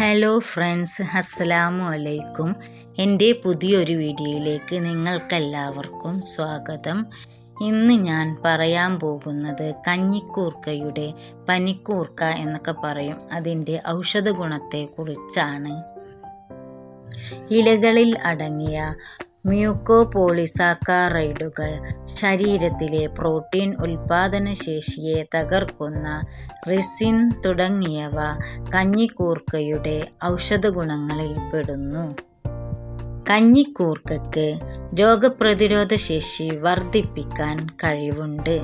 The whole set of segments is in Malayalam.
ഹലോ ഫ്രണ്ട്സ് അസ്സലാമു അലൈക്കും എന്റെ പുതിയൊരു വീഡിയോയിലേക്ക് നിങ്ങൾക്കെല്ലാവർക്കും സ്വാഗതം. ഇന്ന് ഞാൻ പറയാൻ പോകുന്നത് കഞ്ഞിക്കൂർക്കയുടെ പനിക്കൂർക്ക എന്നൊക്കെ പറയും. അതിന്റെ ഔഷധ ഗുണത്തെക്കുറിച്ചാണ് ഇലകളിൽ അടങ്ങിയ മ്യൂക്കോപോളിസാക്കാറൈഡുകൾ ശരീരത്തിലെ പ്രോട്ടീൻ ഉൽപാദനശേഷിയെ തകർക്കുന്ന റിസിൻ തുടങ്ങിയവ കഞ്ഞിക്കൂർക്കയുടെ ഔഷധഗുണങ്ങളിൽ പെടുന്നു. കഞ്ഞിക്കൂർക്കയ്ക്ക് രോഗപ്രതിരോധ ശേഷി വർദ്ധിപ്പിക്കാൻ കഴിവുണ്ട്.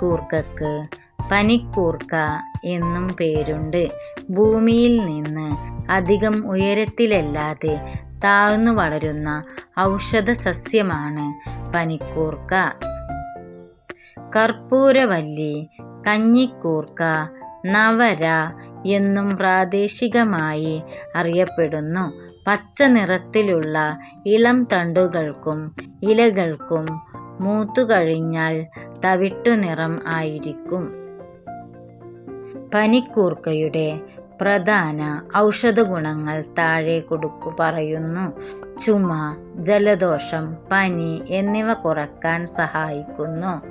കൂർക്കക്ക് പനിക്കൂർക്ക എന്നും പേരുണ്ട്. ഭൂമിയിൽ നിന്ന് അധികം ഉയരത്തിലല്ലാതെ താഴ്ന്നു വളരുന്ന ഔഷധ സസ്യമാണ് പനിക്കൂർക്ക. കർപ്പൂരവല്ലി കഞ്ഞിക്കൂർക്ക നവര എന്നും പ്രാദേശികമായി അറിയപ്പെടുന്നു. പച്ച നിറത്തിലുള്ള ഇളം തണ്ടുകൾക്കും ഇലകൾക്കും മൂത്തു കഴിഞ്ഞാൽ തവിട്ടു നിറം ആയിരിക്കും. പനിക്കൂർക്കയുടെ പ്രധാന ഔഷധഗുണങ്ങൾ താഴെ കൊടുക്കു പറയുന്നു. ചുമ ജലദോഷം പനി എന്നിവ കുറയ്ക്കാൻ സഹായിക്കുന്നു.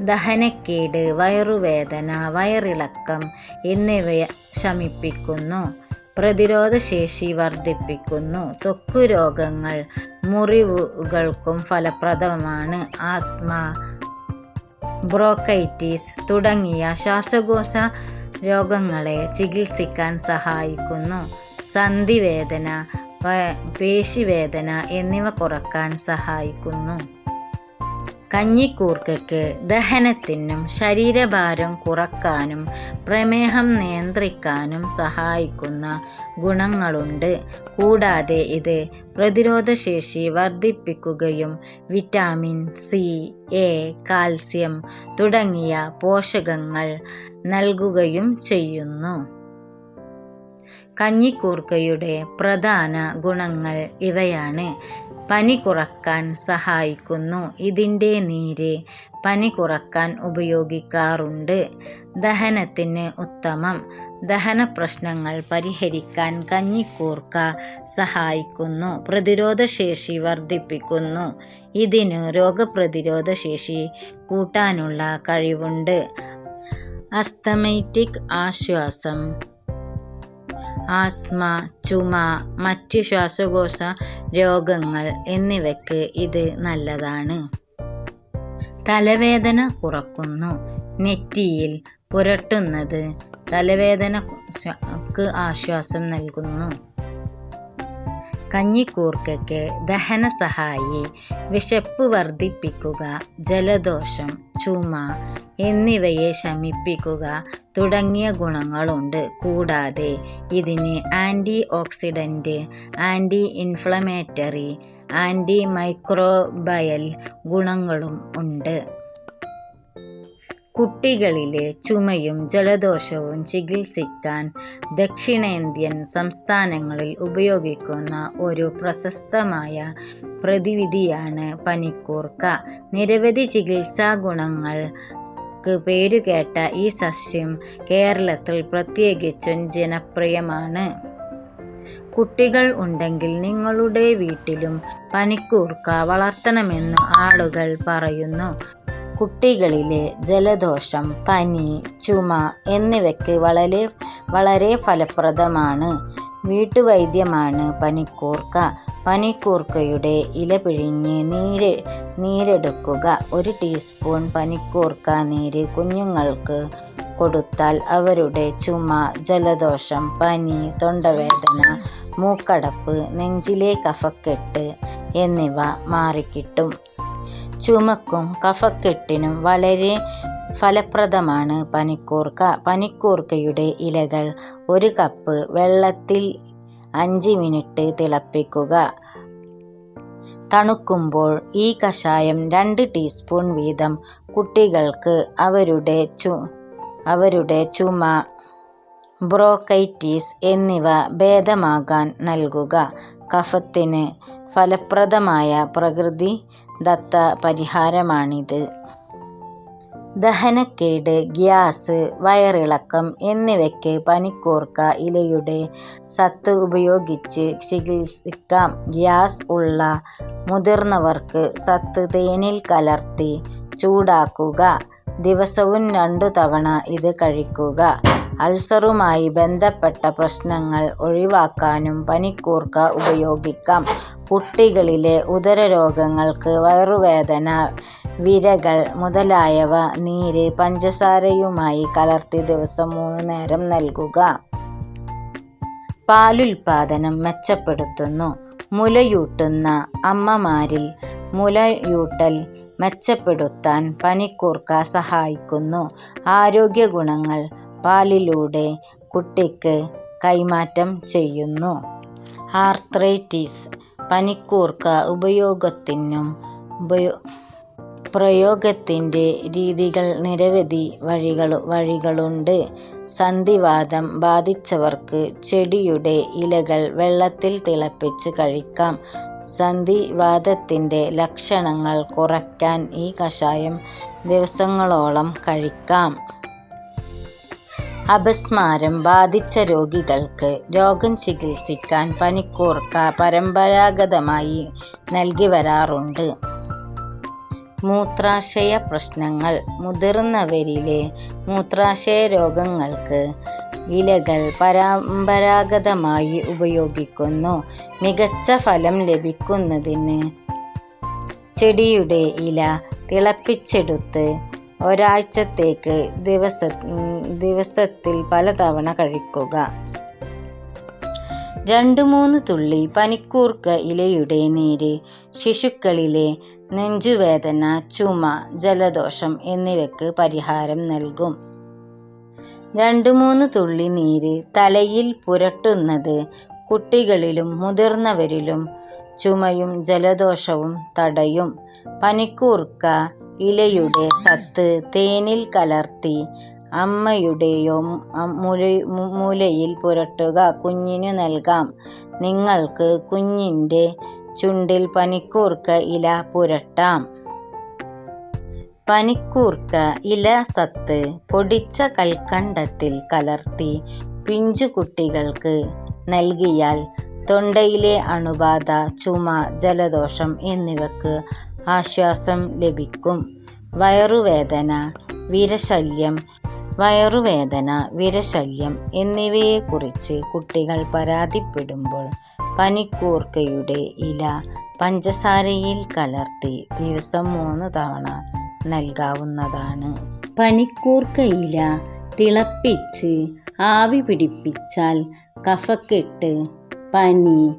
ദഹനക്കേട് വയറുവേദന വയറിളക്കം എന്നിവ ശമിപ്പിക്കുന്നു. പ്രതിരോധശേഷി വർദ്ധിപ്പിക്കുന്നു. തൊക്കു രോഗങ്ങൾ മുറിവുകൾക്കും ഫലപ്രദമാണ്. ആസ്മ ബ്രോക്കൈറ്റിസ് തുടങ്ങിയ ശ്വാസകോശ രോഗങ്ങളെ ചികിത്സിക്കാൻ സഹായിക്കുന്നു. സന്ധിവേദന പേശിവേദന എന്നിവ കുറയ്ക്കാൻ സഹായിക്കുന്നു. കഞ്ഞിക്കൂർക്കയ്ക്ക് ദഹനത്തിനും ശരീരഭാരം കുറക്കാനും പ്രമേഹം നിയന്ത്രിക്കാനും സഹായിക്കുന്ന ഗുണങ്ങളുണ്ട്. കൂടാതെ ഇത് പ്രതിരോധശേഷി വർദ്ധിപ്പിക്കുകയും വിറ്റാമിൻ സി എ കാൽസ്യം തുടങ്ങിയ പോഷകങ്ങൾ നൽകുകയും ചെയ്യുന്നു. കഞ്ഞിക്കൂർക്കയുടെ പ്രധാന ഗുണങ്ങൾ ഇവയാണ്. പനി കുറയ്ക്കാൻ സഹായിക്കുന്നു. ഇതിന്റെ നീര് പനി കുറയ്ക്കാൻ ഉപയോഗിക്കാറുണ്ട്. ദഹനത്തിന് ഉത്തമം. ദഹന പ്രശ്നങ്ങൾ പരിഹരിക്കാൻ കഞ്ഞിക്കൂർക്ക സഹായിക്കുന്നു. പ്രതിരോധശേഷി വർദ്ധിപ്പിക്കുന്നു. ഇതിന് രോഗപ്രതിരോധ ശേഷി കൂട്ടാനുള്ള കഴിവുണ്ട്. അസ്തമൈറ്റിക് ആശ്വാസം ആസ്മ ചുമ മറ്റ് ശ്വാസകോശ രോഗങ്ങൾ എന്നിവയ്ക്ക് ഇത് നല്ലതാണ്. തലവേദന കുറക്കുന്നു. നെറ്റിയിൽ പുരട്ടുന്നത് തലവേദനക്ക് ആശ്വാസം നൽകുന്നു. കഞ്ഞിക്കൂർക്കയ്ക്ക് ദഹന സഹായി വിശപ്പ് വർദ്ധിപ്പിക്കുക ജലദോഷം ചുമ എന്നിവയെ ശമിപ്പിക്കുക തുടങ്ങിയ ഗുണങ്ങളുണ്ട്. കൂടാതെ ഇതിന് anti oxidant anti inflammatory anti microbial ഗുണങ്ങളും ഉണ്ട്. കുട്ടികളിലെ ചുമയും ജലദോഷവും ചികിത്സിക്കാൻ ദക്ഷിണേന്ത്യൻ സംസ്ഥാനങ്ങളിൽ ഉപയോഗിക്കുന്ന ഒരു പ്രശസ്തമായ പ്രതിവിധിയാണ് പനിക്കൂർക്ക. നിരവധി ചികിത്സാ ഗുണങ്ങൾ പേരുകേട്ട ഈ സസ്യം കേരളത്തിൽ പ്രത്യേകിച്ചും ജനപ്രിയമാണ്. കുട്ടികൾ ഉണ്ടെങ്കിൽ നിങ്ങളുടെ വീട്ടിലും പനിക്കൂർക്ക വളർത്തണമെന്ന് ആളുകൾ പറയുന്നു. കുട്ടികളിലെ ജലദോഷം പനി ചുമ എന്നിവയ്ക്ക് വളരെ വളരെ ഫലപ്രദമാണ്. വീട്ടുവൈദ്യമാണ് പനിക്കൂർക്ക. പനിക്കൂർക്കയുടെ ഇല പിഴിഞ്ഞ് നീര് നീരെടുക്കുക. ഒരു ടീസ്പൂൺ പനിക്കൂർക്ക നീര് കുഞ്ഞുങ്ങൾക്ക് കൊടുത്താൽ അവരുടെ ചുമ ജലദോഷം പനി തൊണ്ടവേദന മൂക്കടപ്പ് നെഞ്ചിലെ കഫക്കെട്ട് എന്നിവ മാറിക്കിട്ടും. ചുമക്കും കഫക്കെട്ടിനും വളരെ ഫലപ്രദമാണ് പനിക്കൂർക്ക. പനിക്കൂർക്കയുടെ ഇലകൾ ഒരു കപ്പ് വെള്ളത്തിൽ അഞ്ച് മിനിറ്റ് തിളപ്പിക്കുക. തണുക്കുമ്പോൾ ഈ കഷായം രണ്ട് ടീസ്പൂൺ വീതം. കുട്ടികൾക്ക് അവരുടെ ചു അവരുടെ ചുമ ബ്രോക്കൈറ്റിസ് എന്നിവ ഭേദമാകാൻ നൽകുക. കഫത്തിന് ഫലപ്രദമായ പ്രകൃതി ദത്ത പരിഹാരമാണിത് ദഹനക്കേട് ഗ്യാസ് വയറിളക്കം എന്നിവയ്ക്ക് പനിക്കൂർക്ക ഇലയുടെ സത്ത് ഉപയോഗിച്ച് ചികിത്സിക്കാം. ഗ്യാസ് ഉള്ള മുതിർന്നവർക്ക് സത്ത് തേനിൽ കലർത്തി ചൂടാക്കുക. ദിവസവും രണ്ടു തവണ ഇത് കഴിക്കുക. അൾസറുമായി ബന്ധപ്പെട്ട പ്രശ്നങ്ങൾ ഒഴിവാക്കാനും പനിക്കൂർക്ക ഉപയോഗിക്കാം. കുട്ടികളിലെ ഉദരരോഗങ്ങൾക്ക് വയറുവേദന വിരകൾ മുതലായവ നീര് പഞ്ചസാരയുമായി കലർത്തി ദിവസം മൂന്ന് നേരം നൽകുക. പാലുൽപാദനം മെച്ചപ്പെടുത്തുന്നു. മുലയൂട്ടുന്ന അമ്മമാരിൽ മുലയൂട്ടൽ മെച്ചപ്പെടുത്താൻ പനിക്കൂർക്ക സഹായിക്കുന്നു. ആരോഗ്യ ഗുണങ്ങൾ പാലിലൂടെ കുട്ടിക്ക് കൈമാറ്റം ചെയ്യുന്നു. ആർത്രൈറ്റിസ് പനിക്കൂർക്ക ഉപയോഗത്തിനും പ്രയോഗത്തിന്റെ രീതികൾ നിരവധി വഴികളുണ്ട്. സന്ധിവാതം ബാധിച്ചവർക്ക് ചെടിയുടെ ഇലകൾ വെള്ളത്തിൽ തിളപ്പിച്ച് കഴിക്കാം. സന്ധിവാദത്തിന്റെ ലക്ഷണങ്ങൾ കുറയ്ക്കാൻ ഈ കഷായം ദിവസങ്ങളോളം കഴിക്കാം. അപസ്മാരം ബാധിച്ച രോഗികൾക്ക് രോഗം ചികിത്സിക്കാൻ പനിക്കൂർക്ക പരമ്പരാഗതമായി നൽകി വരാറുണ്ട്. മൂത്രാശയ പ്രശ്നങ്ങൾ മുതിർന്നവരിലെ മൂത്രാശയ രോഗങ്ങൾക്ക് ഇലകൾ പരമ്പരാഗതമായി ഉപയോഗിക്കുന്നു. മികച്ച ഫലം ലഭിക്കുന്നതിന് ചെടിയുടെ ഇല തിളപ്പിച്ചെടുത്ത് ഒരാഴ്ചത്തേക്ക് ദിവസ ദിവസത്തിൽ പലതവണ കഴിക്കുക. രണ്ട് മൂന്ന് തുള്ളി പനിക്കൂർക്ക ഇലയുടെ നീര് ശിശുക്കളിലെ നെഞ്ചുവേദന ചുമ ജലദോഷം എന്നിവയ്ക്ക് പരിഹാരം നൽകും. രണ്ട് മൂന്ന് തുള്ളി നീര് തലയിൽ പുരട്ടുന്നത് കുട്ടികളിലും മുതിർന്നവരിലും ചുമയും ജലദോഷവും തടയും. പനിക്കൂർക്ക ഇലയുടെ സത്ത് തേനിൽ കലർത്തി അമ്മയുടെയോ മുലയിൽ പുരട്ടുക കുഞ്ഞിനു നൽകാം. നിങ്ങൾക്ക് കുഞ്ഞിന്റെ ചുണ്ടിൽ പനിക്കൂർക്ക ഇല പുരട്ടാം. പനിക്കൂർക്ക ഇല സത്ത് പൊടിച്ച കൽക്കണ്ടത്തിൽ കലർത്തി പിഞ്ചുകുട്ടികൾക്ക് നൽകിയാൽ തൊണ്ടയിലെ അണുബാധ ചുമ ജലദോഷം എന്നിവക്ക് ആശ്വാസം ലഭിക്കും. വയറുവേദന വിരശല്യം വയറുവേദന വിരശല്യം എന്നിവയെക്കുറിച്ച് കുട്ടികൾ പരാതിപ്പെടുമ്പോൾ പനിക്കൂർക്കയുടെ ഇല പഞ്ചസാരയിൽ കലർത്തി ദിവസം മൂന്ന് തവണ നൽകാവുന്നതാണ്. പനിക്കൂർക്ക ഇല തിളപ്പിച്ച് ആവി പിടിപ്പിച്ചാൽ കഫക്കെട്ട് പനി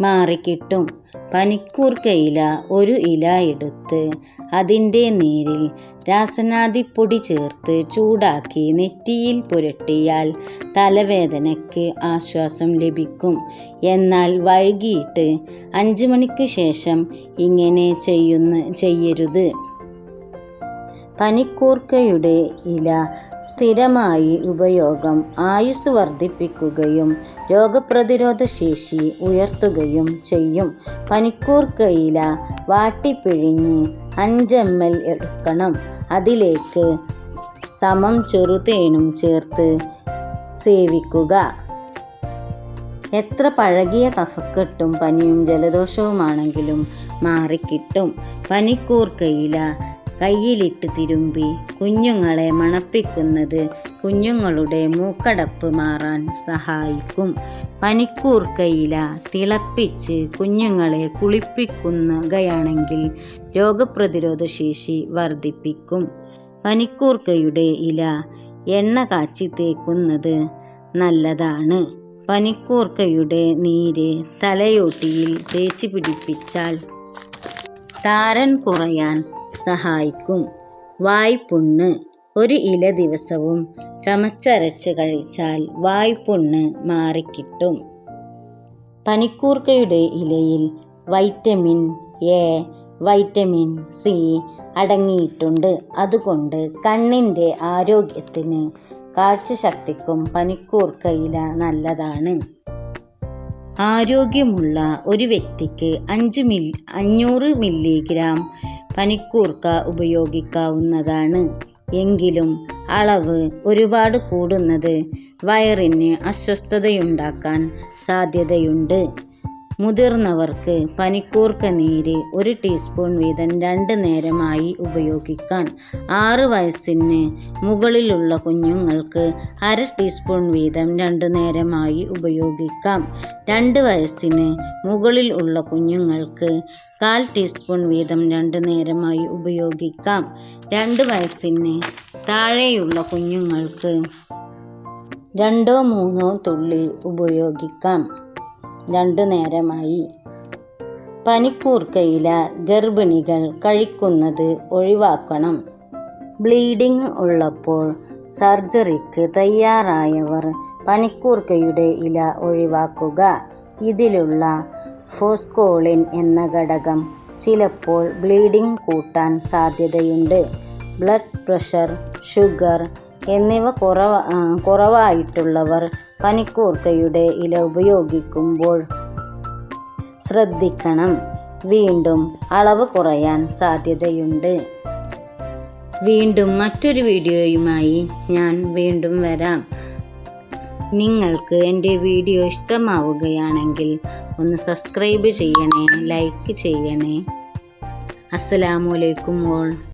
മാറിക്കിട്ടും. പനിക്കൂർക്കയില ഒരു ഇല എടുത്ത് അതിന്റെ നീരിൽ രാസനാദിപ്പൊടി ചേർത്ത് ചൂടാക്കി നെറ്റിയിൽ പുരട്ടിയാൽ തലവേദനയ്ക്ക് ആശ്വാസം ലഭിക്കും. എന്നാൽ വൈകിട്ട് അഞ്ച് മണിക്ക് ശേഷം ഇങ്ങനെ ചെയ്യുന്ന ചെയ്യരുത്. പനിക്കൂർക്കയുടെ ഇല സ്ഥിരമായി ഉപയോഗം ആയുസ് വർദ്ധിപ്പിക്കുകയും രോഗപ്രതിരോധ ശേഷി ഉയർത്തുകയും ചെയ്യും. പനിക്കൂർക്കയില വാട്ടിപ്പിഴിഞ്ഞ് അഞ്ച് എം എൽ എടുക്കണം. അതിലേക്ക് സമം ചെറുതേനും ചേർത്ത് സേവിക്കുക. എത്ര പഴകിയ കഫക്കെട്ടും പനിയും ജലദോഷവുമാണെങ്കിലും മാറിക്കിട്ടും. പനിക്കൂർക്കയില കയ്യിലിട്ട് തിരുമ്പി കുഞ്ഞുങ്ങളെ മണപ്പിക്കുന്നത് കുഞ്ഞുങ്ങളുടെ മൂക്കടപ്പ് മാറാൻ സഹായിക്കും. പനിക്കൂർക്കയില തിളപ്പിച്ച് കുഞ്ഞുങ്ങളെ കുളിപ്പിക്കുകയാണെങ്കിൽ രോഗപ്രതിരോധ ശേഷി വർദ്ധിപ്പിക്കും. പനിക്കൂർക്കയുടെ ഇല എണ്ണ കാച്ചി തേക്കുന്നത് നല്ലതാണ്. പനിക്കൂർക്കയുടെ നീര് തലയോട്ടിയിൽ തേച്ച് പിടിപ്പിച്ചാൽ താരൻ കുറയാൻ സഹായിക്കും. വായ്പുണ്ണ് ഒരു ഇല ദിവസവും ചമച്ചരച്ച് കഴിച്ചാൽ വായ്പുണ്ണ് മാറിക്കിട്ടും. പനിക്കൂർക്കയുടെ ഇലയിൽ വൈറ്റമിൻ എ വൈറ്റമിൻ സി അടങ്ങിയിട്ടുണ്ട്. അതുകൊണ്ട് കണ്ണിന്റെ ആരോഗ്യത്തിന് കാഴ്ചശക്തിക്കും പനിക്കൂർക്ക ഇല നല്ലതാണ്. ആരോഗ്യമുള്ള ഒരു വ്യക്തിക്ക് അഞ്ച് മില്ലി അഞ്ഞൂറ് മില്ലിഗ്രാം പനിക്കൂർക്ക ഉപയോഗിക്കാവുന്നതാണ്. എങ്കിലും അളവ് ഒരുപാട് കൂടുന്നത് വയറിന് അസ്വസ്ഥതയുണ്ടാക്കാൻ സാധ്യതയുണ്ട്. മുതിർന്നവർക്ക് പനിക്കൂർക്ക നീര് ഒരു ടീസ്പൂൺ വീതം രണ്ട് നേരമായി ഉപയോഗിക്കാൻ. ആറ് വയസ്സിന് മുകളിലുള്ള കുഞ്ഞുങ്ങൾക്ക് അര ടീസ്പൂൺ വീതം രണ്ട് നേരമായി ഉപയോഗിക്കാം. രണ്ട് വയസ്സിന് മുകളിൽ ഉള്ള കുഞ്ഞുങ്ങൾക്ക് കാൽ ടീസ്പൂൺ വീതം രണ്ട് നേരമായി ഉപയോഗിക്കാം. രണ്ട് വയസ്സിന് താഴെയുള്ള കുഞ്ഞുങ്ങൾക്ക് രണ്ടോ മൂന്നോ തുള്ളി ഉപയോഗിക്കാം. രണ്ടു നേരമായി. പനിക്കൂർക്കയില ഗർഭിണികൾ കഴിക്കുന്നത് ഒഴിവാക്കണം. ബ്ലീഡിംഗ് ഉള്ളപ്പോൾ സർജറിക്ക് തയ്യാറായവർ പനിക്കൂർക്കയുടെ ഇല ഒഴിവാക്കുക. ഇതിലുള്ള ഫോസ്കോളിൻ എന്ന ഘടകം ചിലപ്പോൾ ബ്ലീഡിംഗ് കൂട്ടാൻ സാധ്യതയുണ്ട്. ബ്ലഡ് പ്രഷർ ഷുഗർ എന്നിവ കുറവ കുറവായിട്ടുള്ളവർ പനിക്കൂർക്കയുടെ ഇല ഉപയോഗിക്കുമ്പോൾ ശ്രദ്ധിക്കണം. വീണ്ടും അളവ് കുറയാൻ സാധ്യതയുണ്ട്. വീണ്ടും മറ്റൊരു വീഡിയോയുമായി ഞാൻ വീണ്ടും വരാം. നിങ്ങൾക്ക് എന്റെ വീഡിയോ ഇഷ്ടമാവുകയാണെങ്കിൽ ഒന്ന് സബ്സ്ക്രൈബ് ചെയ്യണേ ലൈക്ക് ചെയ്യണേ. അസ്സലാമലൈക്കും ഓൾ.